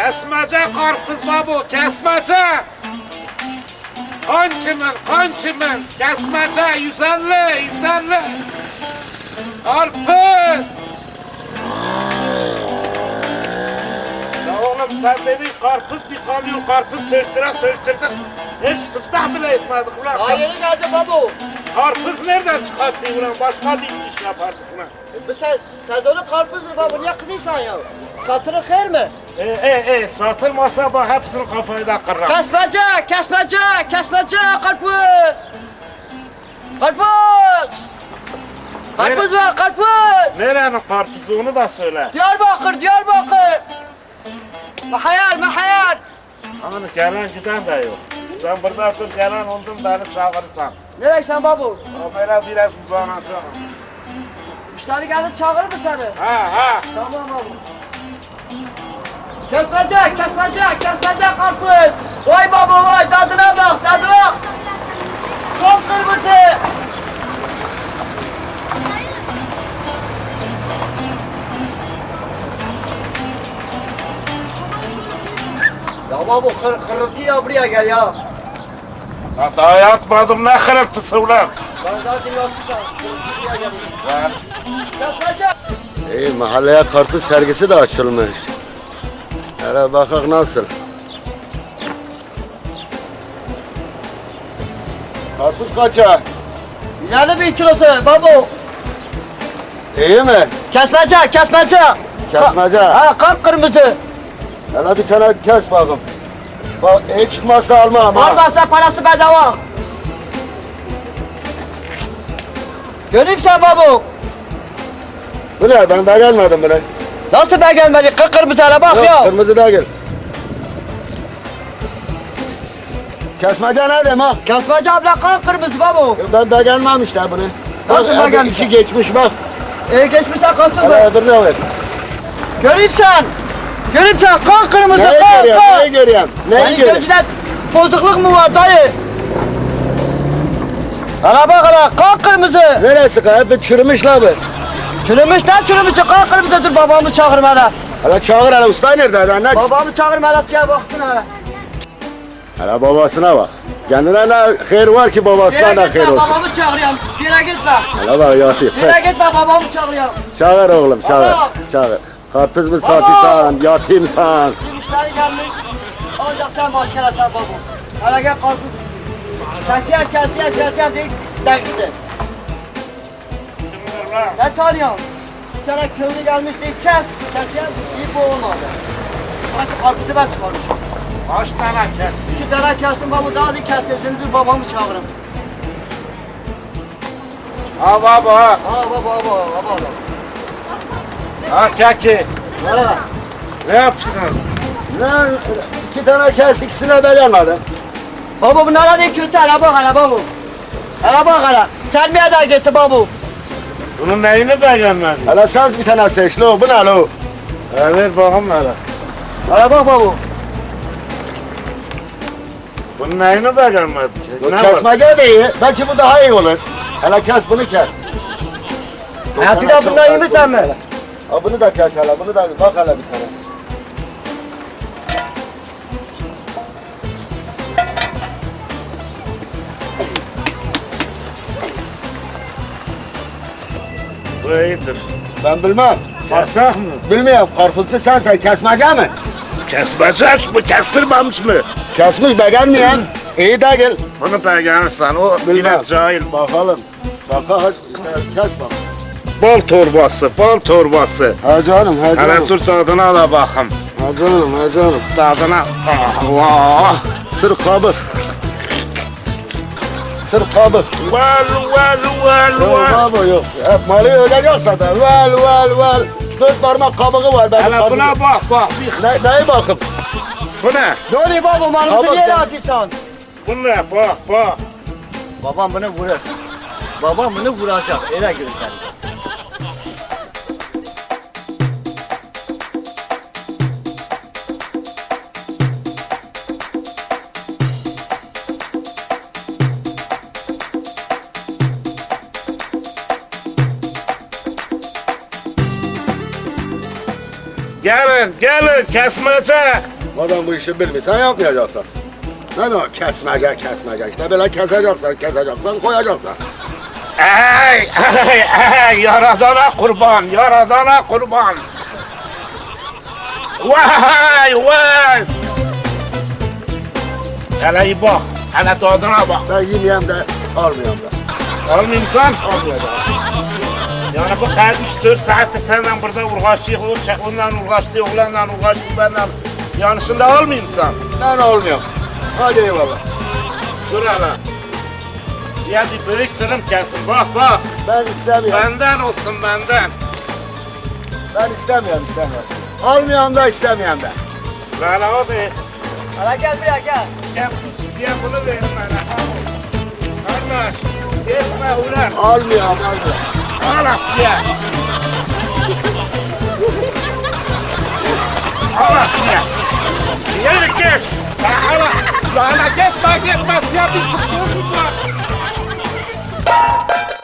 Kesmece karpuz babu, kesmece. Kan kimin, kan kimin? Kesmece 150, 150. Karpuz. Ya oğlum sen dedin karpuz bir kamyon karpuz söktüre söktürdük. Hiç sıftah bile etmedik ulan. Hayırı nerede babu? Karpuz nereden çıkarttın ulan? Başka bir iş yapardık ulan. E, Bu sen, sen onu karpuzdur babu. Niye kızıysan ya? Satırı kır mı? E, e, e, satılmasa bak hepsini kafayı da kırarım. Kesmece, kesmece, kesmece karpuz. Karpuz. Karpuz var karpuz. Nerenin karpuzu onu da söyle. Diyarbakır, Diyarbakır. Mahayar, mahayar. Hani gelen giden de yok. Sen burada dur gelen oldun beni çağırırsan. Nereye sen babu? Böyle biraz uzanacağım. Müşteri gelip çağırır mı seni? Ha ha. Tamam babu. Kesmece, kesmece, kesmece karpuz. Vay baba vay, tadına bak, tadına. Çok kırmızı. Ya babu kır, kırıltı ya buraya gel ya. Ya daha yatmadım ne kırıltısı ulan. Ben zaten yapacağım. Kırıltı buraya gel. Ya. Kesmece. İyi mahalleye karpuz sergisi de açılmış. Hele bakak nasıl. Karpuz kaça? 150 bin kilosu babu. İyi mi? Kesmece, kesmece. Kesmece. Ha, kan kırmızı. Hele bir tane kes bakayım. Bak iyi çıkmazsa almam ha. Olmazsa parası bedava. Göreyim sen babu. Bu ne? Ben daha gelmedim bile. Nasıl ben gelmedi? Kıpkırmızı hele bak Yok, ya. kırmızı da gel. Kesmece ne demek? ha? Kesmece abla kan kırmızı babu. Ben de gelmem işte bunu. Nasıl hadi gelmiş? içi geçmiş bak. E geçmişse kalsın mı? öbürüne ver. Göreyim sen. Göreyim sen kan kırmızı Neyi kan görüyorum? kan. Neyi görüyorum? Neyi Senin görüyorum? gözüne bozukluk mu var dayı? Hala bak hala kan kırmızı. Neresi ka? Hep çürümüş la bu. Çürümüş lan çürümüş kan kırmızı dur babamı çağırma hele. Hele çağır hele usta nerede? Hele, ne? Babamı çağırma hele size baksın hele. hele babasına bak. Kendine ne hayır var ki babasına ne hayır olsun. babamı çağırıyorum. Yere gitme. Hele bak yatıyor. Yere gitme babamı çağırıyorum. Çağır oğlum çağır. Baba. Çağır. Karpuz mu satıyorsan, yatayım. Bir müşteri gelmiş. Ancak sen başkana sen babu. Hala gel karpuz istiyor. Kesiyer kesiyer kesiyer değil. Sen. Ben tanıyorum. Bir tane köylü gelmiş değil kes. Kesiyer iyi bu olmadı. Sanki karpuzu ben çıkarmışım. Kaç tane kes? İki tane kestim babu daha da kestirsin dur babamı çağırın. Ha baba ha. Baba baba baba. Ha keki. Ha. Ne yapsın? Ne? İki tane kestik ikisine ben gelmedim. Baba bu nerede kötü bak hele babu. Bak hele. Sen bir daha gitti babu. Bunun neyini beğenmedin? Hele sen bir tane seç lo. Bu ne lo? Evet bakalım hele. Hele bak babu. Bunun neyini beğenmedin ki? Bu Ne var? kesmece de iyi. Belki bu daha iyi olur. Hele kes bunu kes. Hayatı da bundan iyi mi sen mi? Ha bunu da kes hele. Bunu da bak hele bir tane. Bu iyidir. Ben bilmem. Kesek mi? Bilmiyorum. Karpuzcu sensen kesmece mi? Kesmeyecek mi? Kestirmemiş mi? Kesmiş beğenmeyen. iyi de gel. Bunu beğenirsen o Bilmem. biraz cahil. Bakalım. Bakalım. Kes bak. Bol torbası, bol torbası. Ha canım, ha Hele canım. dur tadına da bakın. Ha canım, ha canım. Tadına. Allah. Sırf kabuk. Sırf kabuk. Vel vel vel Yok vel. yok. Hep malı ödeyeceksen da vel vel vel. Dört parmak kabuğu var benim Hele kabuğum. buna bak bak. Bir- Ne, neye bakıp? Bu ne? Ne oluyor babu malımızı Kabak niye atıyorsun? Bu ne? Bak bak. Babam bunu vurur. Babam bunu vuracak. Öyle görürsen. Gelin, gelin kesmece. Madem bu işi bilmiyorsan yapmayacaksın. Ne o kesmece kesmece işte böyle keseceksin keseceksin koyacaksın. Ey, ey, ey, yaradana kurban, yaradana kurban. Vay, vay. Hele iyi bak, hele tadına bak. Ben yemeyeyim de almayayım da. Almayımsan almayacağım. Yani bu kadar 3-4 saatte senden burada uğraşıyor, onunla uğraştı, oğlanla uğraştı, benimle. Yani şimdi almayımsan. Ben almıyorum. Hadi eyvallah. Dur hele. Ya bir büyük dürüm kesin, bak bak. Ben istemiyorum. Benden olsun benden. Ben istemiyorum istemiyorum. Almayan da istemeyen de. Böyle abi. Hala gel buraya gel. Gel, gel bunu verin bana. Kardeş, kesme ulan. Hola. Yeah. Hola. Yeah. Diğer kez. Hola. Hola. Kes bak kes bak. Siyah.